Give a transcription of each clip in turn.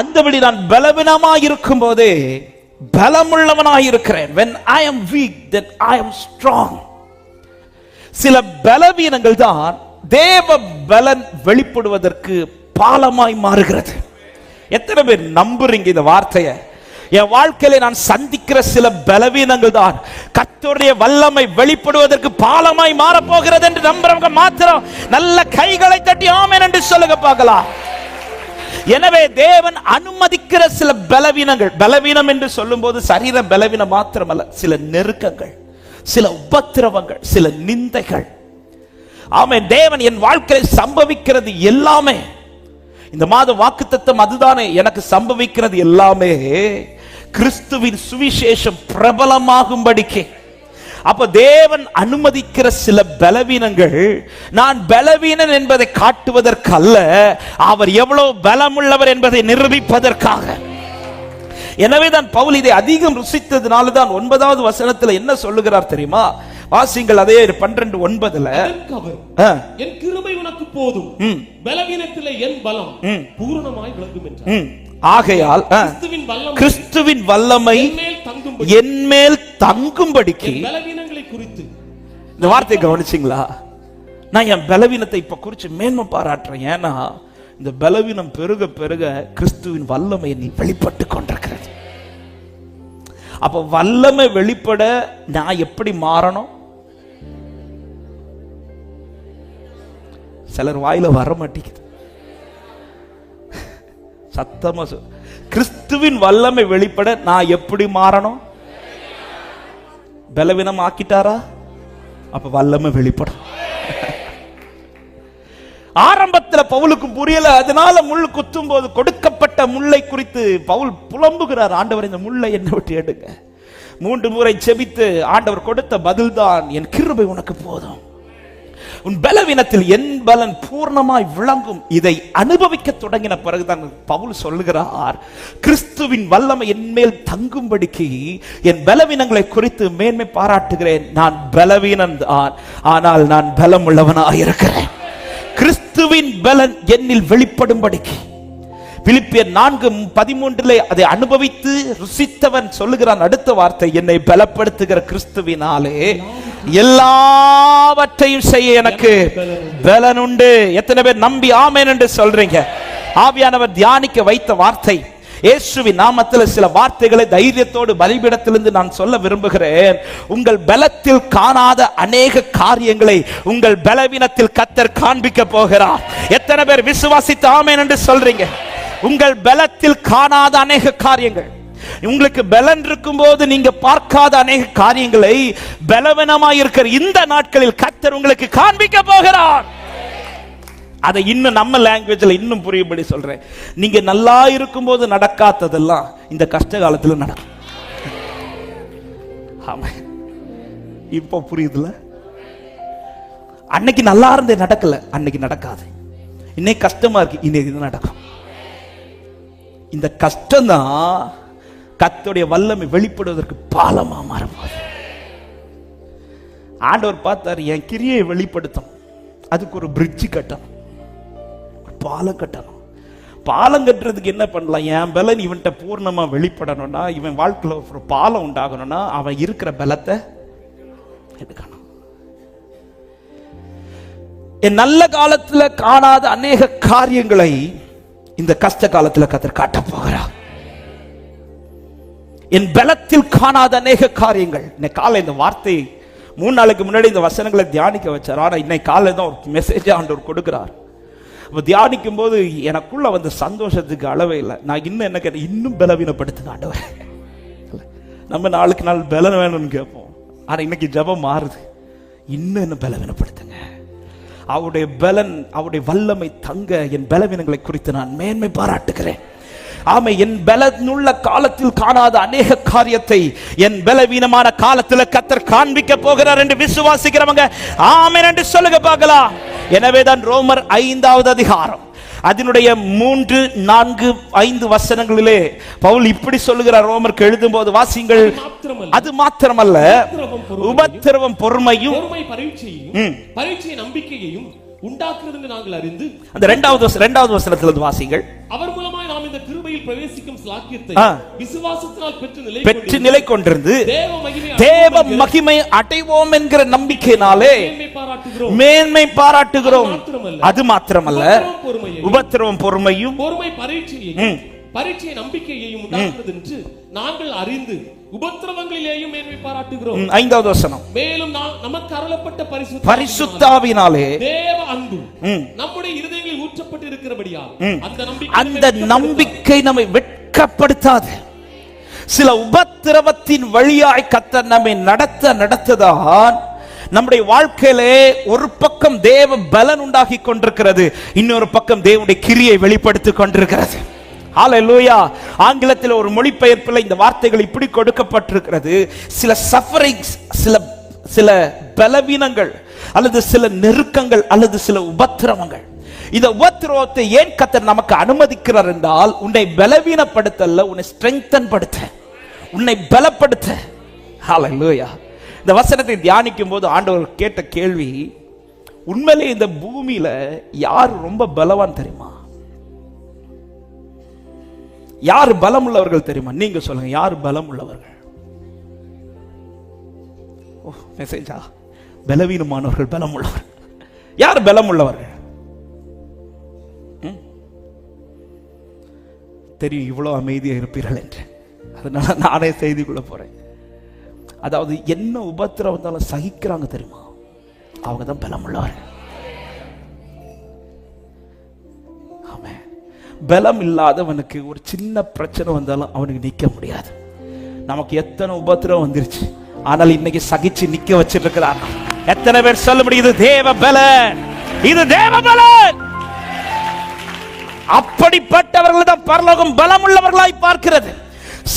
அந்தபடி நான் பலவீனமாக இருக்கும் போதே பலமுள்ளவனாக இருக்கிறேன் when i am weak then i am strong. சில பலவீனங்கள் தான் தேவ பலன் வெளிப்படுவதற்கு பாலமாய் மாறுகிறது. எத்தனை பேர் நம்புறீங்க இந்த வார்த்தையை? என் வாழ்க்கையில நான் சந்திக்கிற சில பலவீனங்கள் தான் கத்தோடைய வல்லமை வெளிப்படுவதற்கு பாலமாய் மாறப் போகிறது என்று நம்புறவங்க மாத்திரம் நல்ல கைகளை தட்டி ஆமேன் என்று சொல்லுங்க பார்க்கலாம். எனவே தேவன் அனுமதிக்கிற சில பலவீனங்கள் பலவீனம் என்று சொல்லும்போது சரீர பலவீனம் மாத்திரமல்ல சில நெருக்கங்கள் சில உபத்திரவங்கள் சில நிந்தைகள். ஆமை தேவன் என் வாழ்க்கையில் சம்பவிக்கிறது எல்லாமே. இந்த மாத வாக்குத்தத்தம் அதுதானே எனக்கு சம்பவிக்கிறது எல்லாமே. கிறிஸ்துவின் சுவிசேஷம் பிரபலமாகும்படிக்கே. அப்ப தேவன் அனுமதிக்கிற சில பலவீனங்கள் நான் பலவீனன் என்பதை காட்டுவதற்கு அல்ல அவர் எவ்வளவு பலமுள்ளவர் என்பதை நிரூபிப்பதற்காக. எனவே தான் பவுல் இதை அதிகம் ருசித்ததுனால தான் ஒன்பதாவது வசனத்துல என்ன சொல்லுகிறார் தெரியுமா? வாசிங்கள் அதே பன்னிரண்டு ஒன்பதுல. என் கிருபை உனக்கு போதும். பலவீனத்திலே என் பலம். பூரணமாய் விளங்கும் என்றார். ஆகையால் கிறிஸ்துவின் வல்லம் என் மேல் தங்கும்படிக்கு இந்த வார்த்தையை கவனிச்சிங்களா? நான் என் பலவீனத்தை இப்ப குறிச்சு மேன்மை பாராட்டுறேன். ஏன்னா இந்த பலவீனம் பெருக பெருக கிறிஸ்துவின் வல்லமை வெளிப்பட்டு கொண்டிருக்கிறது. அப்ப வல்லமை வெளிப்பட நான் எப்படி மாறணும்? சிலர் வாயில வர மாட்டேங்குது. சத்தமா சொல் கிறிஸ்துவின் வல்லமை வெளிப்பட நான் எப்படி மாறணும்? பலவீனம் ஆக்கிட்டாரா அப்ப வல்லமை வெளிப்படும். ஆரம்பத்துல பவுலுக்கு புரியல. அதனால முள் குத்தும் போது கொடுக்கப்பட்ட முல்லை குறித்து பவுல் புலம்புகிறார். ஆண்டவர் இந்த முல்லை என்ன விட்டு எடுங்க. மூன்று முறை செபித்து ஆண்டவர் கொடுத்த பதில்தான் என் கிருபை உனக்கு போதும். உன் பலவீனத்தில் என் பலன் பூர்ணமாய் விளங்கும். இதை அனுபவிக்க தொடங்கின பிறகுதான் பவுல் சொல்லுகிறார் கிறிஸ்துவின் வல்லமை என் மேல் தங்கும்படிக்கு என் பலவீனங்களை குறித்து மேன்மை பாராட்டுகிறேன். நான் பலவீனன் தான். ஆனால் நான் பலம் உள்ளவனாய் இருக்கிறேன் கிறிஸ்துவின் பலன் என்னில் வெளிப்படும்படிக்கு பிலிப்பியர் நான்கு பதிமூன்றிலே அதை அனுபவித்து ருசித்தவன் சொல்லுகிறான் அடுத்த வார்த்தை என்னை பலப்படுத்துகிற கிறிஸ்துவினாலே எல்லாவற்றையும் செய்ய எனக்கு பலன் உண்டு. எத்தனை பேர் நம்பி ஆமேன் என்று சொல்றீங்க. ஆவியானவர் தியானிக்க வைத்த வார்த்தை. இயேசுவின் நாமத்தில் சில வார்த்தைகளை தைரியத்தோடு பலிபீடத்திலிருந்து நான் சொல்ல விரும்புகிறேன். உங்கள் பலத்தில் காணாத அநேக காரியங்களை உங்கள் பலவீனத்தில் கத்தர் காண்பிக்க போகிறார். எத்தனை பேர் விசுவாசித்து ஆமேன் என்று சொல்றீங்க. உங்கள் பலத்தில் காணாத அநேக காரியங்கள். உங்களுக்கு பலன் இருக்கும்போது நீங்க பார்க்காத அநேக காரியங்களை பலவீனமாய் இருக்கிற இந்த நாட்களில் கத்தர் உங்களுக்கு காண்பிக்க போகிறார். அதை இன்னும் நம்ம லாங்குவேஜில் இன்னும் புரியும்படி சொல்றேன். நீங்க நல்லா இருக்கும் போது நடக்காததெல்லாம் இந்த கஷ்ட காலத்துல நடக்கும் ஆமா. இப்போ புரியுதுல? அன்னைக்கு நல்லா இருந்தே நடக்கல. அன்னைக்கு நடக்காது. இன்னைக்கு கஷ்டமா இருக்கு இன்னைக்கு இது நடக்கும். இந்த கஷ்டம் தான் கத்துடைய வல்லமை வெளிப்படுவதற்கு பாலமா மாறும்போது ஆண்டவர் பார்த்தார் என் கிரியை வெளிப்படுத்தும். அதுக்கு ஒரு பிரிட்ஜு கட்டணும். பாலம் கட்டணும். பாலம் கட்டுறதுக்கு என்ன பண்ணலாம்? என் பலன் இவன்கிட்ட பூர்ணமா வெளிப்படணும்னா இவன் வாழ்க்கையில் ஒரு பாலம் உண்டாகணும்னா அவன் இருக்கிற பலத்தை எடுக்கணும். என் நல்ல காலத்தில் காணாத அநேக காரியங்களை இந்த கஷ்ட காலத்துல கத்தர் காட்ட போகிறார். என் பலத்தில் காணாத அநேக காரியங்கள். இன்னைக்கு காலை இந்த வார்த்தை மூணு நாளுக்கு முன்னாடி இந்த வசனங்களை தியானிக்க வச்சார். ஆனால் இன்னைக்கு காலை தான் ஒரு மெசேஜ் ஆண்டவர் கொடுக்கிறார். இப்போ தியானிக்கும் போது எனக்குள்ள வந்த சந்தோஷத்துக்கு அளவே இல்லை. நான் இன்னும் என்ன கேட்டேன்? இன்னும் பலவீனப்படுத்துங்க ஆண்டவர். நம்ம நாளுக்கு நாள் பலன் வேணும்னு கேட்போம். ஆனால் இன்னைக்கு ஜெபம் மாறுது. இன்னும் என்ன பலவீனப்படுத்துங்க அவருடைய பலன் அவருடைய வல்லமை தங்க என் பலவீனங்களை குறித்து நான் மேன்மை பாராட்டுகிறேன். ஆமை என் பலனுள்ள காலத்தில் காணாத அநேக காரியத்தை என் பலவீனமான காலத்தில் கத்தர் காண்பிக்க போகிறார் என்று விசுவாசிக்கிறவங்க ஆமை என்று சொல்லுங்க பார்க்கலாம். எனவேதான் ரோமர் ஐந்தாவது அதிகாரம். அதனுடைய மூன்று நான்கு ஐந்து வசனங்களிலே பவுல் இப்படி சொல்லுகிறார் ரோமருக்கு எழுதும்போது வாசிங்கள் மாத்திரமல்ல அது மாத்திரமல்ல உபத்திரவம் பொறுமையும், உபத்திரவம் பொறுமையும் பொறுமை பரீட்சையையும் ம். பரீட்சை நம்பிக்கையையும் உண்டாக்குறது நாங்கள் அறிந்து அந்த இரண்டாவது இரண்டாவது வசனத்திலிருந்து வாசிங்கள் கிருபையில் பிரவேசிக்கும் ஸ்லாக்கியத்தை. விசுவாசத்தினால் பெற்று நிலை பெற்று. நிலை கொண்டிருந்து தேவ மகிமை அடைவோம் என்கிற நம்பிக்கையினாலே மேன்மை பாராட்டுகிறோம் அது மாத்திரமல்ல. உபத்திரவம் பொறுமையும் பொறுமை பரீட்சையையும் பரீட்சை நம்பிக்கையையும் உண்டாக்குறது என்று நாங்கள் அறிந்து உபத்திரவங்களிலேயும் மேன்மை பாராட்டுகிறோம். ஐந்தாவது வசனம். மேலும் நாம் நமக்கு அருளப்பட்ட பரிசுத்த பரிசுத்தாவினாலே தேவ அன்பு. நம்முடைய இருதயங்களில் ஊற்றப்பட்டு இருக்கிறபடியால் அந்த நம்பிக்கை அந்த நம்பிக்கை நம்மை வெட்கப்படுத்தாது. சில உபத்திரவத்தின் வழியாய் கத்த நம்மை நடத்த நடத்ததான் நம்முடைய வாழ்க்கையிலே ஒரு பக்கம் தேவ பலன் உண்டாகி கொண்டிருக்கிறது இன்னொரு பக்கம் தேவனுடைய கிரியை வெளிப்படுத்திக் கொண்டிருக்கிறது. ஹalleluya ஆங்கிலத்தில் ஒரு மொழிபெயர்ப்பில் இந்த வார்த்தைகள் இப்படி கொடுக்கப்பட்டிருக்கிறது. சில சஃபரிங்ஸ் சில சில பலவீனங்கள் அல்லது சில நெருக்கங்கள் அல்லது சில உபத்திரவங்கள். இந்த உபத்திரவத்தை ஏன் கத்தர் நமக்கு அனுமதிக்கிறார் என்றால் உன்னை பலவீனப்படுத்தல்ல உன்னை ஸ்ட்ரெங்தன் படுத்த. உன்னை பலப்படுத்த. ஹalleluya இந்த வசனத்தை தியானிக்கும் போது ஆண்டவர் கேட்ட கேள்வி உண்மையிலே இந்த பூமியில யார் ரொம்ப பலவான் தெரியுமா? யார் பலம் உள்ளவர்கள் தெரியுமா? நீங்க சொல்லுங்க யார் பலம் உள்ளவர்கள் ஓ மெசேஜா பலவீனமானவர்கள் பலம் உள்ளவர்கள் யார் பலம் உள்ளவர்கள் ம்? தெரியும் இவ்வளோ அமைதியாக இருப்பீர்கள் என்று. அதனால நானே செய்திக்குள்ள போறேன். அதாவது என்ன உபத்திரம் வந்தாலும் சகிக்கிறாங்க தெரியுமா? அவங்க தான் பலம் உள்ளவர்கள் பலம் இல்லாதவனுக்கு ஒரு சின்ன பிரச்சனை வந்தாலும் அவனுக்கு நிற்க முடியாது. நமக்கு எத்தனை உபத்திரம் வந்துருச்சு. ஆனால் இன்னைக்கு சகிச்சு நிக்க வச்சிருக்கிறார். எத்தனை பேர் சொல்ல முடியும்? இது தேவ பலன் இது தேவ பலன் அப்படிப்பட்டவர்கள் தான் பரலோகம் பலமுள்ளவர்களாய் பார்க்கிறது.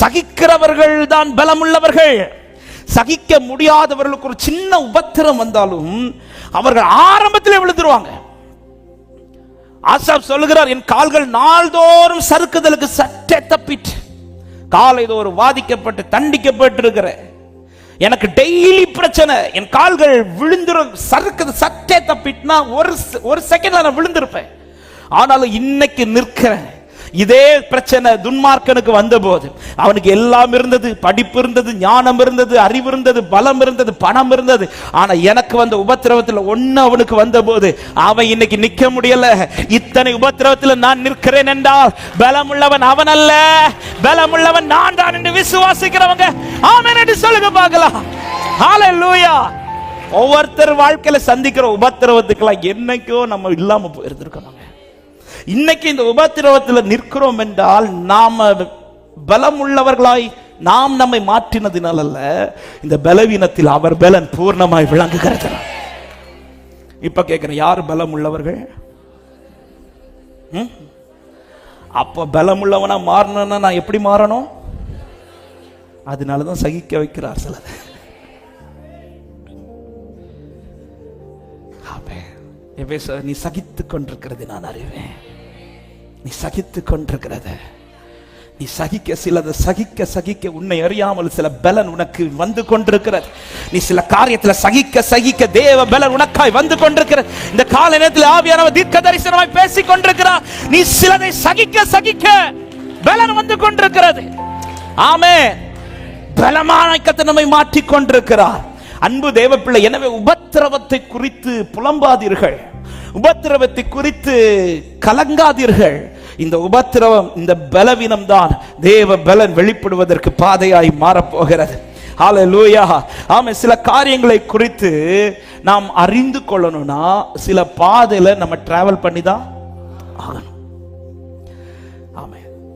சகிக்கிறவர்கள் தான் பலம் உள்ளவர்கள் சகிக்க முடியாதவர்களுக்கு ஒரு சின்ன உபத்திரம் வந்தாலும் அவர்கள் ஆரம்பத்தில் விழுந்துருவாங்க. ஆசாப் சொல்லுகிறார் என் கால்கள் நாள்தோறும் சறுக்குதலுக்கு சற்றே தப்பிட்டு காலை தோறும் வாதிக்கப்பட்டு தண்டிக்கப்பட்டு எனக்கு டெய்லி பிரச்சனை. என் கால்கள் விழுந்துரும் சறுக்குது சற்றே தப்பிட்டுனா ஒரு ஒரு செகண்ட்ல நான் விழுந்திருப்பேன். ஆனாலும் இன்னைக்கு நிற்கிறேன். இதே பிரச்சனை துன்மார்க்கனுக்கு வந்தபோது அவனுக்கு எல்லாம் இருந்தது படிப்பு இருந்தது ஞானம் இருந்தது அறிவு இருந்தது பலம் இருந்தது பணம் இருந்தது. ஆனா எனக்கு வந்த உபத்திரவத்துல ஒண்ணு அவனுக்கு வந்தபோது அவன் இன்னைக்கு நிக்க முடியல. இத்தனை உபத்திரவத்துல நான் நிற்கிறேன் என்றால் பலமுள்ளவன் அவன் அல்ல பலமுள்ளவன் நான் தான் என்று விசுவாசிக்கிறவங்க ஆமென் என்று சொல்லுங்க பார்க்கலாம். ஹalleluya ஒவ்வொருத்தர் வாழ்க்கையில சந்திக்கிற உபத்திரவத்துக்கெல்லாம் என்னைக்கோ நம்ம இல்லாம போயிருந்திருக்கோம். இன்னைக்கு இந்த உபத்திரவத்தில் நிற்கிறோம் என்றால் நாம பலம் உள்ளவர்களாய் நாம் நம்மை மாற்றினதினால் அல்ல இந்த பலவீனத்தில் அவர் பலன் பூர்ணமாய் விளங்குகிறது. இப்ப கேட்கிறேன் யார் பலம் உள்ளவர்கள் ம்? அப்ப பலம் உள்ளவனா மாறணும்னா நான் எப்படி மாறணும்? அதனாலதான் சகிக்க வைக்கிறார் சிலர். நீ சகித்துக் கொண்டிருக்கிறது நான் அறிவேன். நீ சகித்துக் கொண்டிருக்கிறத. நீ சகிக்க சிலதை சகிக்க சகிக்க உன்னை அறியாமல் சில பலன் உனக்கு வந்து கொண்டிருக்கிறது. நீ சில காரியத்துல சகிக்க சகிக்க தேவ பலன் உனக்காய் வந்து கொண்டிருக்கிறது. இந்த கால நேரத்தில் ஆவியானவர் தீர்க்க தரிசனமாய் பேசிக் கொண்டிருக்கிறார். நீ சிலதை சகிக்க சகிக்க பலன் வந்து கொண்டிருக்கிறது. ஆமே பலமான நம்மை மாற்றி கொண்டிருக்கிறார். அன்பு தேவப்பிள்ளை எனவே உபத்திரவத்தை குறித்து புலம்பாதீர்கள். உபத்திரவத்தை குறித்து கலங்காதீர்கள். இந்த உபத்திரவம் இந்த பலவீனம் தான் தேவ பலன் வெளிப்படுவதற்கு பாதையாய் மாறப்போகிறது. ஹalleluya ஆமே சில காரியங்களை குறித்து நாம் அறிந்து கொள்ளணும்னா சில பாதையில நம்ம டிராவல் பண்ணி தான் ஆகணும்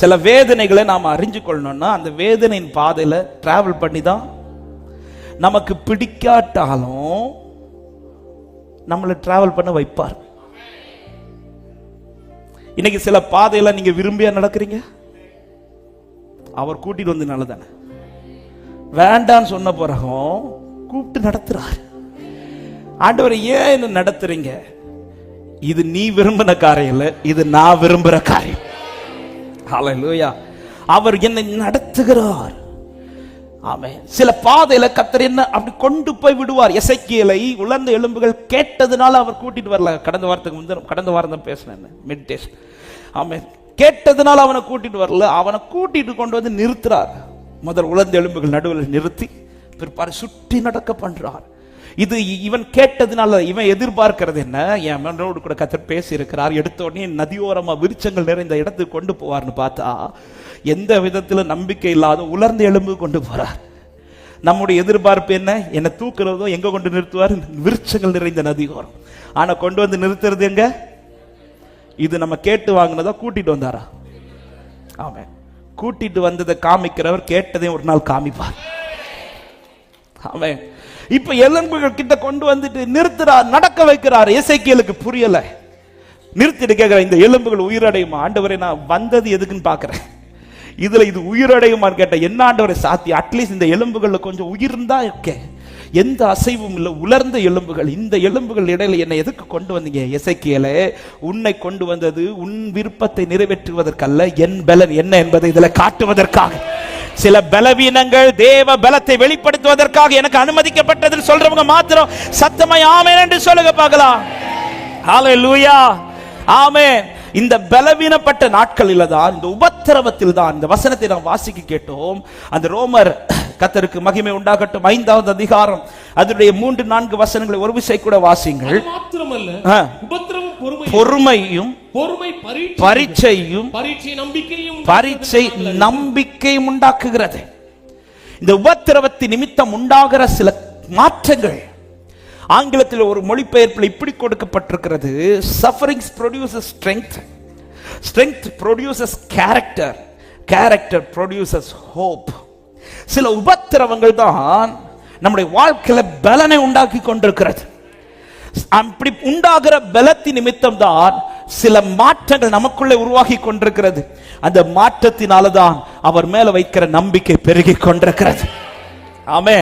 சில வேதனைகளை நாம் அறிஞ்சு கொள்ளணும்னா அந்த வேதனையின் பாதையில டிராவல் பண்ணி தான் நமக்கு பிடிக்காட்டாலும் நம்மளை டிராவல் பண்ண வைப்பார். இன்னைக்கு சில பாதையெல்லாம் நீங்க விரும்பியா நடக்கிறீங்க? அவர் கூட்டிட்டு வந்து நல்லதானே? வேண்டான்னு சொன்ன பிறகும் கூப்பிட்டு நடத்துறாரு. ஆண்டவர் ஏன் என்ன நடத்துறீங்க? இது நீ விரும்பின காரியம் இல்ல இது நான் விரும்புற காரியம். அவர் என்னை நடத்துகிறார். ஆமென். சில பாதையில கத்தர் என்ன அப்படி கொண்டு போய் விடுவார். எசைக்கியலை உலர்ந்த எலும்புகள் கேட்டதுனால அவர் கூட்டிட்டு வரல. கடந்த வாரத்துக்கு முந்தின கடந்த வாரம் தான் பேசினேன் மெடிடேஷன் ஆமென். கேட்டதுனால அவனை கூட்டிட்டு வரல. அவனை கூட்டிட்டு கொண்டு வந்து நிறுத்துறார். முதல் உலர்ந்த எலும்புகள் நடுவில் நிறுத்தி பிற்பாடு சுற்றி நடக்க பண்றார். இது இவன் கேட்டதுனால இவன் எதிர்பார்க்கிறது என்ன? என் மனோடு கூட கத்தர் பேசியிருக்கிறார். எடுத்த உடனே நதியோரமா விருச்சங்கள் நிறைந்த இடத்துக்கு கொண்டு போவார்னு பார்த்தா எந்த விதத்தில் நம்பிக்கை இல்லாத உலர்ந்த எலும்பு கொண்டு போறார். நம்முடைய எதிர்பார்ப்பு என்ன? என்னை தூக்குறதோ எங்க கொண்டு நிறுத்துவார்? விருச்சங்கள் நிறைந்த நதியோரம். ஆனா கொண்டு வந்து நிறுத்துறது எங்க? இது நம்ம கேட்டு வாங்கினதா கூட்டிட்டு வந்தாரா? ஆமாம் கூட்டிட்டு வந்ததை காமிக்கிறவர் கேட்டதையும் ஒரு நாள் காமிப்பார். அவன் இப்ப எலும்புகள் கிட்ட கொண்டு வந்துட்டு நிறுத்துறார் நடக்க வைக்கிறார். இசைக்கியலுக்கு புரியல. நிறுத்திட்டு கேட்கிற இந்த எலும்புகள் உயிரடையுமா? ஆண்டவரை நான் வந்தது எதுக்குன்னு பாக்குறேன். இதுல இது உயிரடையுமான்னு கேட்ட என்ன ஆண்டவரை சாத்தி அட்லீஸ்ட் இந்த எலும்புகள்ல கொஞ்சம் உயிர்ந்தா இருக்கே. எந்த அசைவும் இல்லை உலர்ந்த எலும்புகள். இந்த எலும்புகள் இடையில என்னை எதுக்கு கொண்டு வந்தீங்க? எசைக்கியலே உன்னை கொண்டு வந்தது உன் விருப்பத்தை நிறைவேற்றுவதற்கல்ல என் பலன் என்ன என்பதை இதுல காட்டுவதற்காக. சில பலவீனங்கள் தேவ பலத்தை வெளிப்படுத்துவதற்காக எனக்கு அனுமதிக்கப்பட்டதுன்னு சொல்றவங்க மாத்திரம் சத்தமாய் ஆமென் என்று சொல்லுங்க பார்க்கலாம். ஹalleluya ஆமென். இந்த பலவீனப்பட்ட நாட்களில் தான் இந்த உபத்திரவத்தில் தான் இந்த வசனத்தை நாம் வாசிக்க கேட்டோம். அந்த ரோமர் கத்தருக்கு மகிமை உண்டாகட்டும். ஐந்தாவது அதிகாரம். அதனுடைய மூன்று நான்கு வசனங்களை ஒரு விசை கூட வாசிங்கள். மாத்திரமல்ல. ஆ. பொறுமையும் பொறுமை பரீட்சை பரீட்சையும் பரீட்சை நம்பிக்கையும் பரீட்சை நம்பிக்கையும் உண்டாக்குகிறது. இந்த உபத்திரவத்தின் நிமித்தம் உண்டாகிற சில மாற்றங்கள் ஆங்கிலத்தில் ஒரு மொழிபெயர்ப்பில் இப்படி கொடுக்கப்பட்டிருக்கிறது. Sufferings produces strength strength produces character character produces hope சில உபத்திரவங்கள் தான் நம்முடைய வாழ்க்கையில பலனை உண்டாக்கி கொண்டிருக்கிறது. அப்படி உண்டாகிற பலத்தி நிமித்தம் தான் சில மாற்றங்கள் நமக்குள்ளே உருவாகி கொண்டிருக்கிறது. அந்த மாற்றத்தினால தான் அவர் மேல வைக்கிற நம்பிக்கை பெருகி கொண்டிருக்கிறது. ஆமே